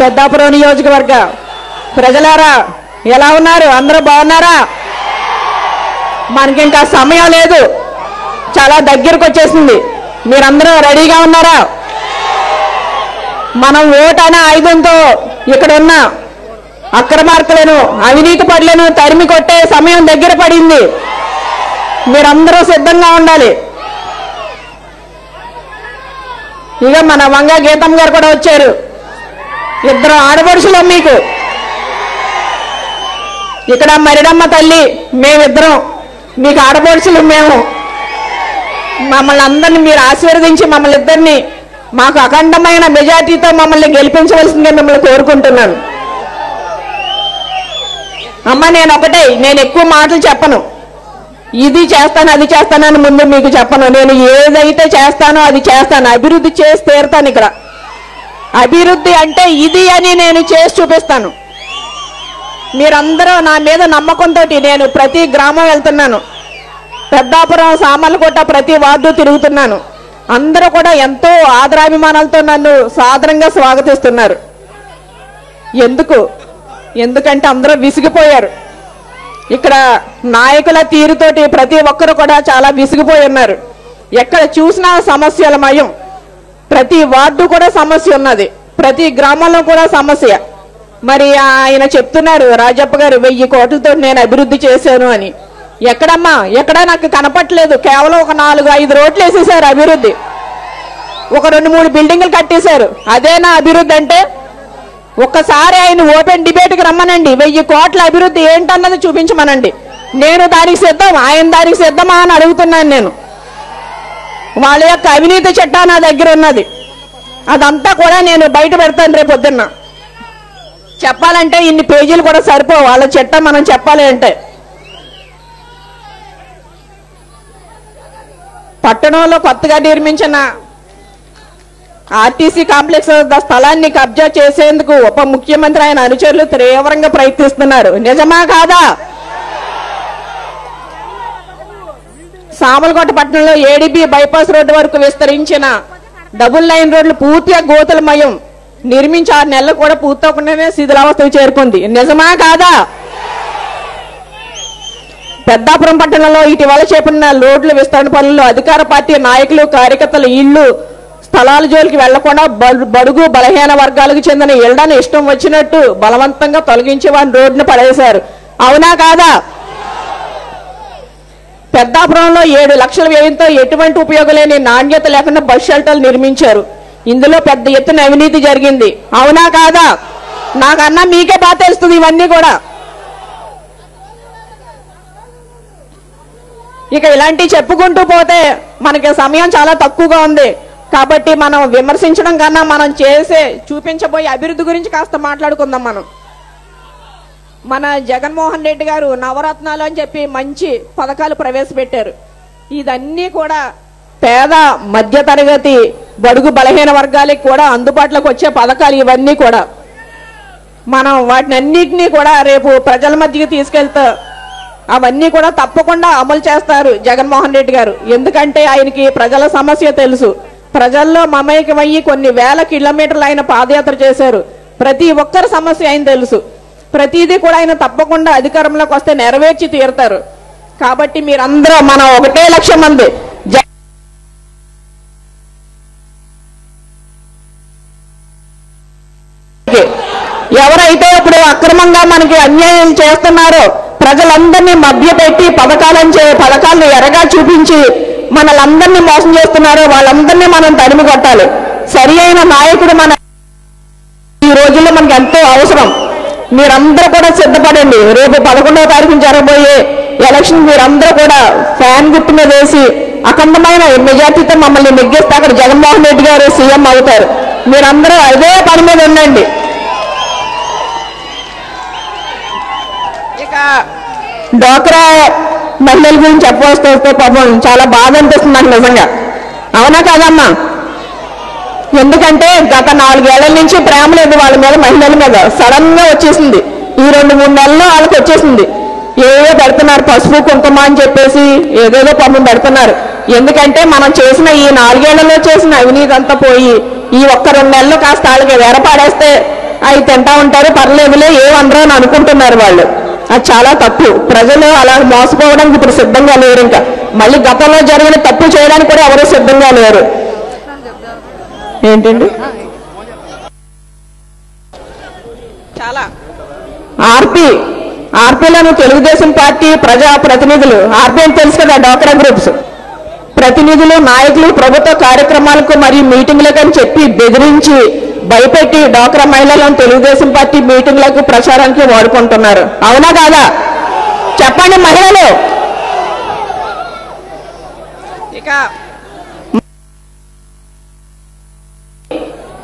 పెద్దాపురం నియోజకవర్గ. ప్రజలారా ఎలా ఉన్నారు? అందరూ బాగున్నారా? మనకి ఇంకా సమయం లేదు. చాలా దగ్గరకు వచ్చేసింది మీరందరూ రెడీగా ఉన్నారా? మనం ఓటు అనే ఆయుధంతో ఇక్కడ ఉన్న అక్రమార్కులను అవినీతి పడులను తరిమి కొట్టే సమయం దగ్గర పడింది. మీరందరూ సిద్ధంగా ఉండాలి. ఇక మన వంగ గీతం గారు కూడా వచ్చారు. ఇద్దరు ఆడపడుచులు మీకు. ఇక్కడ మరిడమ్మ తల్లి మేమిద్దరం మీకు ఆడపడుచులు మేము. మమ్మల్ని అందరిని మీరు ఆశీర్వదించి మమ్మల్ని ఇద్దరిని మాకు అఖండమైన మెజార్టీతో మమ్మల్ని గెలిపించవలసిందే మిమ్మల్ని కోరుకుంటున్నాను. అమ్మ నేను ఒకటే నేను ఎక్కువ మాటలు చెప్పను. ఇది చేస్తాను అది చేస్తానని ముందు మీకు చెప్పను. నేను ఏదైతే చేస్తానో అది చేస్తాను. అభివృద్ధి చేసి తీరుతాను ఇక్కడ. అభివృద్ధి అంటే ఇది అని నేను చేసి చూపిస్తాను. మీరందరూ నా మీద నమ్మకంతో నేను ప్రతి గ్రామం వెళ్తున్నాను. పెద్దాపురం సామర్లకోట ప్రతి వార్డు తిరుగుతున్నాను. అందరూ కూడా ఎంతో ఆదరాభిమానాలతో నన్ను సాదరంగా స్వాగతిస్తున్నారు. ఎందుకు? ఎందుకంటే అందరూ విసిగిపోయారు. ఇక్కడ నాయకుల తీరుతోటి ప్రతి ఒక్కరు కూడా చాలా విసిగిపోయి ఉన్నారు. ఎక్కడ చూసినా సమస్యల మయం. ప్రతి వార్డు కూడా సమస్య ఉన్నది. ప్రతి గ్రామంలో కూడా సమస్య. మరి ఆయన చెప్తున్నారు రాజప్ప గారు వెయ్యి కోట్లతో నేను అభివృద్ధి చేశాను అని. ఎక్కడమ్మా? ఎక్కడా నాకు కనపట్లేదు. కేవలం ఒక నాలుగు ఐదు రోడ్లు వేసేసారు అభివృద్ధి. ఒక రెండు మూడు బిల్డింగ్లు కట్టేశారు. అదేనా అభివృద్ధి అంటే ఒక్కసారి ఆయన ఓపెన్ డిబేట్కి రమ్మనండి. వెయ్యి కోట్ల అభివృద్ధి ఏంటన్నది చూపించమనండి. నేను దానికి సిద్ధం ఆయన దానికి సిద్ధమా అని అడుగుతున్నాను నేను. వాళ్ళ యొక్క అవినీతి చట్టా నా దగ్గర ఉన్నది. అదంతా కూడా నేను బయట పెడతాను రేపు పొద్దున్న. చెప్పాలంటే ఇన్ని పేజీలు కూడా సరిపో వాళ్ళ చట్టం మనం చెప్పాలి అంటే. పట్టణంలో కొత్తగా నిర్మించిన ఆర్టీసీ కాంప్లెక్స్ స్థలాన్ని కబ్జా చేసేందుకు ఉప ముఖ్యమంత్రి ఆయన అనుచరులు తీవ్రంగా ప్రయత్నిస్తున్నారు. నిజమా కాదా? సామలకోట పట్టణంలో ఏడీబీ బైపాస్ రోడ్డు వరకు విస్తరించిన డబుల్ లైన్ రోడ్లు పూర్తిగా గోతులమయం. నిర్మించి ఆరు నెలలు కూడా పూర్తవకుండానే శిథిలావస్థకు చేరుకుంది. నిజమా కాదా? పెద్దాపురం పట్టణంలో ఇటీవల చేపట్టిన రోడ్ల విస్తరణ పనుల్లో అధికార పార్టీ నాయకులు కార్యకర్తలు ఇళ్ళు స్థలాల జోలికి వెళ్ళకుండా బడు- బడుగు బలహీన వర్గాలకు చెందిన ఇళ్ళను ఇష్టం వచ్చినట్టు బలవంతంగా తొలగించి వారిని రోడ్డును పడేశారు. అవునా కాదా? పెద్దాపురంలో ఏడు లక్షల వ్యయంతో ఎటువంటి ఉపయోగం లేని నాణ్యత లేకుండా బస్ షెల్టర్లు నిర్మించారు. ఇందులో పెద్ద ఎత్తున అవినీతి జరిగింది. అవునా కాదా? నాకన్నా మీకే బాగా తెలుస్తుంది ఇవన్నీ కూడా. ఇక ఇలాంటివి చెప్పుకుంటూ పోతే మనకి సమయం చాలా తక్కువగా ఉంది. కాబట్టి మనం విమర్శించడం కన్నా మనం చేసే చూపించబోయే అభివృద్ధి గురించి కాస్త మాట్లాడుకుందాం మనం. మన జగన్మోహన్ రెడ్డి గారు నవరత్నాలు అని చెప్పి మంచి పథకాలు ప్రవేశపెట్టారు. ఇదన్నీ కూడా పేద మధ్యతరగతి బడుగు బలహీన వర్గాలకు కూడా అందుబాటులోకి వచ్చే పథకాలు ఇవన్నీ కూడా. మనం వాటిని అన్నిటినీ కూడా రేపు ప్రజల మధ్యకి తీసుకెళ్తా అవన్నీ కూడా తప్పకుండా అమలు చేస్తారు జగన్మోహన్ రెడ్డి గారు. ఎందుకంటే ఆయనకి ప్రజల సమస్య తెలుసు. ప్రజల్లో మమేకమయ్యి కొన్ని వేల కిలోమీటర్లు ఆయన పాదయాత్ర చేశారు. ప్రతి ఒక్కరి సమస్య ఆయన తెలుసు. ప్రతిదీ కూడా ఆయన తప్పకుండా అధికారంలోకి వస్తే నెరవేర్చి తీరుతారు. కాబట్టి మీరందరూ మనం ఒకటే లక్ష్యం మంది ఎవరైతే ఇప్పుడు అక్రమంగా మనకి అన్యాయం చేస్తున్నారో ప్రజలందరినీ మభ్యపెట్టి పథకాలను చే పథకాలను ఎరగా చూపించి మనలందరినీ మోసం చేస్తున్నారో వాళ్ళందరినీ మనం తరిమి కొట్టాలి సరి అయిన నాయకుడు మన ఈ రోజుల్లో మనకి ఎంతో అవసరం. మీరందరూ కూడా సిద్ధపడండి. రేపు పదకొండవ తారీఖున జరగబోయే ఎలక్షన్ మీరందరూ కూడా ఫ్యాన్ గుర్తు మీద వేసి అఖండమైన మెజార్టీతో మమ్మల్ని నెగ్గేస్తే అక్కడ జగన్మోహన్ రెడ్డి గారు సీఎం అవుతారు. మీరందరూ అదే పని మీద ఉండండి. ఇక డోక్రా మహిళల గురించి చెప్పవలసి వస్తే పాపం చాలా బాధ అనిపిస్తుంది నాకు నిజంగా. అవునా కాదమ్మా? ఎందుకంటే గత నాలుగేళ్ళ నుంచి ప్రేమ లేదు వాళ్ళ మీద మహిళల మీద. సడన్గా వచ్చేసింది. ఈ రెండు మూడు నెలల్లో వాళ్ళకి వచ్చేసింది. ఏదో పెడుతున్నారు పసుపు కుంకుమ అని చెప్పేసి ఏదేదో పన్ను పెడుతున్నారు. ఎందుకంటే మనం చేసిన ఈ నాలుగేళ్ళలో చేసిన అవినీతి అంతా పోయి ఈ ఒక్క రెండు నెలలు కాస్త వాళ్ళకి వేరపాడేస్తే అవి తింటా ఉంటారు పర్లేదులే ఏమనరు అని అనుకుంటున్నారు వాళ్ళు. అది చాలా తప్పు. ప్రజలు అలా మోసపోవడానికి ఇప్పుడు సిద్ధంగా లేరు ఇంకా. మళ్ళీ గతంలో జరిగిన తప్పు చేయడానికి కూడా ఎవరూ సిద్ధంగా లేరు. ఏంటండి? చాలా. ఆర్పి ఆర్పీలను తెలుగుదేశం పార్టీ ప్రజా ప్రతినిధులు ఆర్పీ అని తెలుసు కదా డాక్రా గ్రూప్స్. ప్రతినిధులు నాయకులు ప్రభుత్వ కార్యక్రమాలకు మరియు మీటింగ్లకు అని చెప్పి బెదిరించి భయపెట్టి డాక్రా మహిళలను తెలుగుదేశం పార్టీ మీటింగ్లకు ప్రచారానికి వాడుకుంటున్నారు. అవునా కాదా? చెప్పండి మహిళలు. ఇక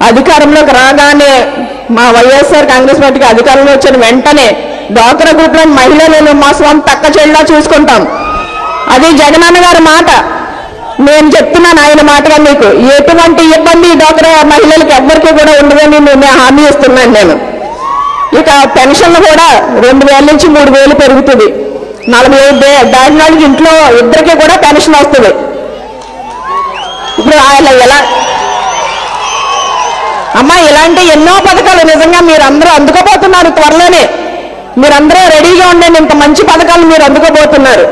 అధికారంలోకి రాగానే మా వైఎస్ఆర్ కాంగ్రెస్ పార్టీకి అధికారంలో వచ్చిన వెంటనే డాక్టర్ గ్రూప్లో మహిళలను మా స్వంత తక్క చెల్లిలా చూసుకుంటాం. అది జగనన్న గారి మాట. నేను చెప్తున్నాను ఆయన మాటగా మీకు. ఎటువంటి ఇబ్బంది డాక్టర్ మహిళలకు ఎవ్వరికీ కూడా ఉండదని నేను హామీ ఇస్తున్నాను నేను. ఇక పెన్షన్లు కూడా రెండు వేల నుంచి మూడు వేలు పెరుగుతుంది. నలభై ఐదు దే- ఇంట్లో ఇద్దరికి కూడా పెన్షన్ వస్తుంది. ఇప్పుడు ఆయన ఎలా అమ్మా ఇలాంటి ఎన్నో పథకాలు నిజంగా మీరు అందరూ అందుకోబోతున్నారు త్వరలోనే. మీరందరూ రెడీగా ఉండండి ఇంత మంచి పథకాలు మీరు అందుకోబోతున్నారు.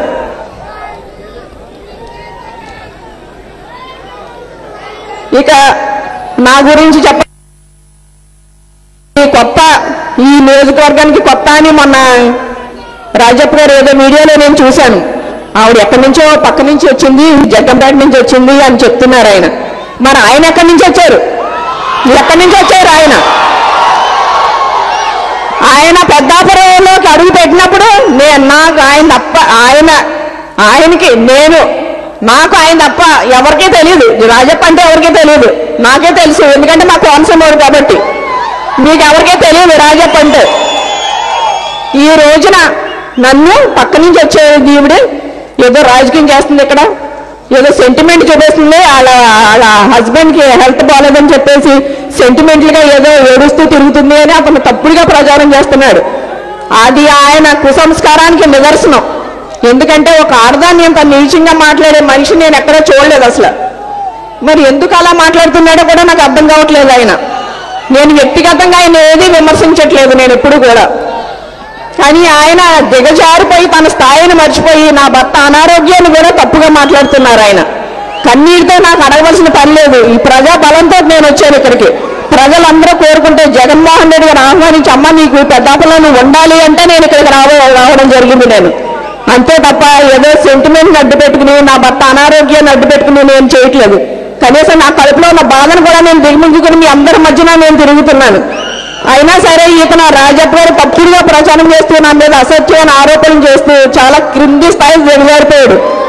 ఇక నా గురించి చెప్ప కొత్త ఈ నియోజకవర్గానికి కొత్త అని మొన్న రాజప్ప గారు ఏదో మీడియాలో నేను చూశాను. ఆవిడ ఎక్కడి నుంచో పక్క నుంచి వచ్చింది జగ్గంపేట నుంచి వచ్చింది అని చెప్తున్నారు ఆయన. మరి ఆయన ఎక్కడి నుంచి వచ్చారు? ఎక్కడి నుంచి వచ్చారు ఆయన? ఆయన పెద్దాపురంలోకి అడుగు పెట్టినప్పుడు నేను నాకు ఆయన తప్ప ఆయన ఆయనకి నేను నాకు ఆయన తప్ప ఎవరికీ తెలియదు రాజప్ప అంటే ఎవరికీ తెలియదు నాకే తెలుసు ఎందుకంటే మా కోనసీమోడు కాబట్టి. మీకు ఎవరికీ తెలియదు రాజప్ప అంటే. ఈ రోజున నన్ను పక్క నుంచి వచ్చే దీవుడు ఏదో రాజకీయం చేస్తుంది ఇక్కడ. ఏదో సెంటిమెంట్ చూపిస్తుంది వాళ్ళ వాళ్ళ హస్బెండ్కి హెల్త్ బాగాలేదని చెప్పేసి సెంటిమెంట్లుగా ఏదో ఏడుస్తూ తిరుగుతుంది అని అతను తప్పుడుగా ప్రచారం చేస్తున్నాడు. అది ఆయన కుసంస్కారానికి నిదర్శనం. ఎందుకంటే ఒక ఆడదాన్ని అంత నీచంగా మాట్లాడే మనిషి నేను ఎక్కడా చూడలేదు అసలు. మరి ఎందుకు అలా మాట్లాడుతున్నాడో కూడా నాకు అర్థం కావట్లేదు ఆయన. నేను వ్యక్తిగతంగా ఆయన ఏది విమర్శించట్లేదు నేను ఎప్పుడు కూడా. కానీ ఆయన దిగజారిపోయి తన స్థాయిని మర్చిపోయి నా భర్త అనారోగ్యాన్ని కూడా తప్పుగా మాట్లాడుతున్నారు ఆయన. కన్నీటితో నాకు అడగవలసిన పని లేదు. ఈ ప్రజా బలంతో నేను వచ్చాను ఇక్కడికి. ప్రజలందరూ కోరుకుంటే జగన్మోహన్ రెడ్డి గారు ఆహ్వానించి అమ్మ నీకు పెద్దాపలో నువ్వు ఉండాలి అంటే నేను ఇక్కడికి రావ రావడం జరిగింది నేను. అంతే తప్ప ఏదో సెంటిమెంట్ అడ్డు పెట్టుకుని నా భర్త అనారోగ్యాన్ని అడ్డు పెట్టుకుని నేను చేయట్లేదు. కనీసం నా కడుపులో ఉన్న బాధను కూడా నేను దిగుమించుకుని మీ అందరి మధ్యన నేను తిరుగుతున్నాను. అయినా సరే ఇతను రాజప్ప గారు తప్పుడుగా ప్రచారం చేస్తూ నా మీద అసత్యమైన ఆరోపణలు చేస్తూ చాలా క్రింది స్థాయికి దిగజారిపోయాడు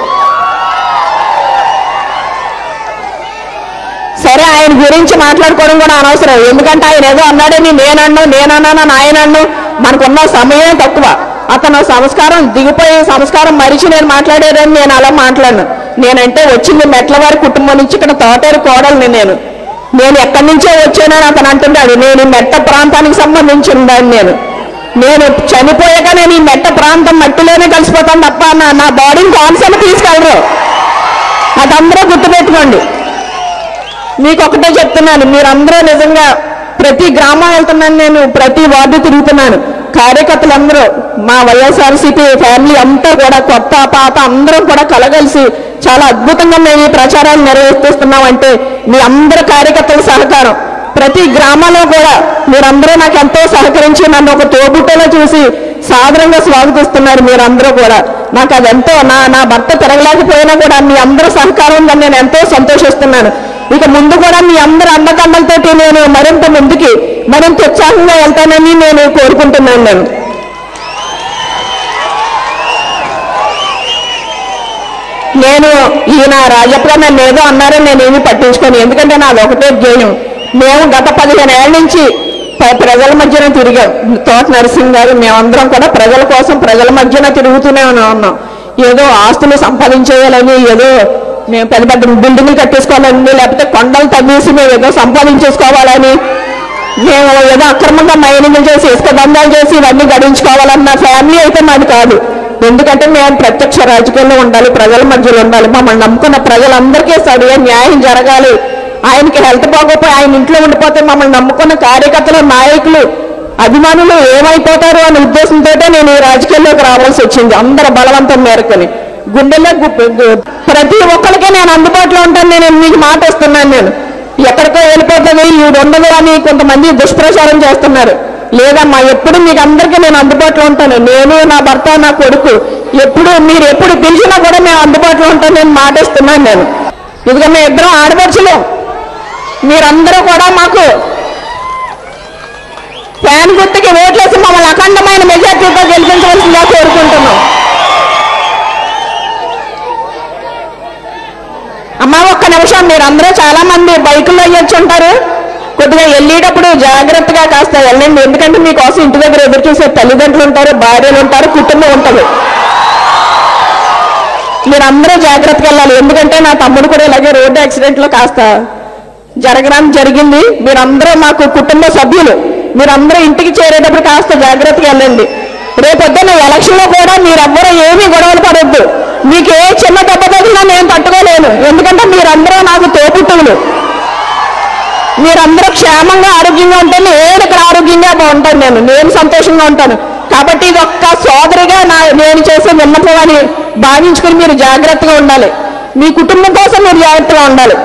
సరే ఆయన గురించి మాట్లాడుకోవడం కూడా అనవసరం. ఎందుకంటే ఆయన ఏదో అన్నాడని నేనన్ను నేనన్నాను ఆయన అన్ను మనకున్న సమయం తక్కువ. అతను సంస్కారం దిగిపోయి సంస్కారం మరిచి నేను మాట్లాడేదని నేను అలా మాట్లాడను. నేనంటే వచ్చింది మెట్ల వారి కుటుంబం నుంచి ఇక్కడ తోటేరు కోడల్ని నేను. నేను ఎక్కడి నుంచో వచ్చానని అతను అంటున్నాడు నేను మెట్ట ప్రాంతానికి సంబంధించిన దాన్ని నేను. నేను చనిపోయాక నేను ఈ మెట్ట ప్రాంతం మట్టిలోనే కలిసిపోతాను తప్ప నా నా బాడీని కాన్సెప్ట్ తీసుకెళ్ళరు. అదందరూ గుర్తుపెట్టుకోండి. మీకు ఒకటే చెప్తున్నాను. మీరందరూ నిజంగా ప్రతి గ్రామం వెళ్తున్నాను నేను ప్రతి వార్డు తిరుగుతున్నాను. కార్యకర్తలందరూ మా వైఎస్ఆర్సీపీ ఫ్యామిలీ అంతా కూడా కొత్త పాత అందరం కూడా కలగలిసి చాలా అద్భుతంగా మేము ఈ ప్రచారాలు నిర్వహిస్తున్నాం అంటే మీ అందరి కార్యకర్తల సహకారం. ప్రతి గ్రామంలో కూడా మీరందరూ నాకు ఎంతో సహకరించి నన్ను ఒక తోబుట్టలో చూసి సాదరంగా స్వాగతిస్తున్నారు మీరందరూ కూడా. నాకు అది ఎంతో నా నా భర్త తిరగలేకపోయినా కూడా మీ అందరూ సహకారం ఉందని నేను ఎంతో సంతోషిస్తున్నాను. ఇక ముందు కూడా మీ అందరి అండదండలతోటి నేను మరింత ముందుకి మరింత ఉత్సాహంగా వెళ్తానని నేను కోరుకుంటున్నాను నేను. నేను ఈయన రాజప్ప ఏదో అన్నారని నేను ఏమీ పట్టించుకోను. ఎందుకంటే నాది ఒకటే ధ్యేయం. మేము గత పదిహేను ఏళ్ళ నుంచి ప్రజల మధ్యన తిరిగాం. తోట నరసింహ్ గారు మేమందరం కూడా ప్రజల కోసం ప్రజల మధ్యన తిరుగుతూనే ఉన్నాం ఏదో ఆస్తులు సంపాదించేయాలని ఏదో మేము పెద్ద పెద్ద బిల్డింగ్లు కట్టేసుకోవాలని లేకపోతే కొండలు తవ్వేసి మేము ఏదో సంపాదించేసుకోవాలని మేము ఏదో అక్రమంగా మైనింగ్లు చేసి ఇసుక బంధాలు చేసి ఇవన్నీ గడించుకోవాలన్న ఫ్యామిలీ అయితే మాది కాదు. ఎందుకంటే మేము ప్రత్యక్ష రాజకీయాల్లో ఉండాలి ప్రజల మధ్యలో ఉండాలి. మమ్మల్ని నమ్ముకున్న ప్రజలందరికీ సరిగా న్యాయం జరగాలి. ఆయనకి హెల్త్ బాగోపోయి ఆయన ఇంట్లో ఉండిపోతే మమ్మల్ని నమ్ముకున్న కార్యకర్తలు నాయకులు అభిమానులు ఏమైపోతారు అనే ఉద్దేశంతో నేను ఈ రాజకీయాల్లోకి రావాల్సి వచ్చింది. అందరి బలవంతం మేరకొని. గుండెల్లో ప్రతి ఒక్కరికి నేను అందుబాటులో ఉంటాను. నేను మీకు మాట ఇస్తున్నాను నేను. ఎక్కడికో వెళ్ళిపోతుంది ఈవిడ ఉండదు అని కొంతమంది దుష్ప్రచారం చేస్తున్నారు. లేదమ్మా ఎప్పుడు మీకు అందరికీ నేను అందుబాటులో ఉంటాను. నేను నా భర్త నా కొడుకు ఎప్పుడు మీరు ఎప్పుడు పిలిచినా కూడా మేము అందుబాటులో ఉంటాను నేను మాటేస్తున్నాను నేను. ఇదిగో మేము ఇద్దరం ఆడపడుచులు. మీరందరూ కూడా మాకు ఫ్యాన్ గుర్తుకి ఓట్లేసి మమ్మల్ని అఖండమైన మెజార్టీతో గెలిపించవలసిందిగా కోరుకుంటున్నాం అమ్మ ఒక్క నిమిషం మీరందరూ చాలా మంది బైకుల్లో అయ్యొచ్చు ఉంటారు. కొద్దిగా వెళ్ళేటప్పుడు జాగ్రత్తగా కాస్త వెళ్ళండి. ఎందుకంటే మీకోసం ఇంటి దగ్గర ఎదురు చూసే తల్లిదండ్రులు ఉంటారు భార్యలు ఉంటారు కుటుంబం ఉంటుంది. మీరందరూ జాగ్రత్తగా వెళ్ళాలి. ఎందుకంటే నా తమ్ముడు కూడా ఇలాగే రోడ్డు యాక్సిడెంట్లో కాస్త జరగడం జరిగింది. మీరందరూ మాకు కుటుంబ సభ్యులు. మీరందరూ ఇంటికి చేరేటప్పుడు కాస్త జాగ్రత్తగా వెళ్ళండి. రేపొద్దున ఎలక్షన్లో కూడా మీరెవ్వరూ ఏమీ గొడవలు పడొద్దు. మీకు ఏ చిన్న దెబ్బ నేను తట్టుకోలేను ఎందుకంటే మీరందరూ నాకు తోపుట్టువులు మీరందరూ క్షేమంగా ఆరోగ్యంగా ఉంటే నేను ఇక్కడ ఆరోగ్యంగా బాగుంటాను నేను. నేను సంతోషంగా ఉంటాను. కాబట్టి ఇది ఒక్క సోదరిగా నా నేను చేసే విన్నపం అని భావించుకుని మీరు జాగ్రత్తగా ఉండాలి. మీ కుటుంబం కోసం మీరు జాగ్రత్తగా ఉండాలి.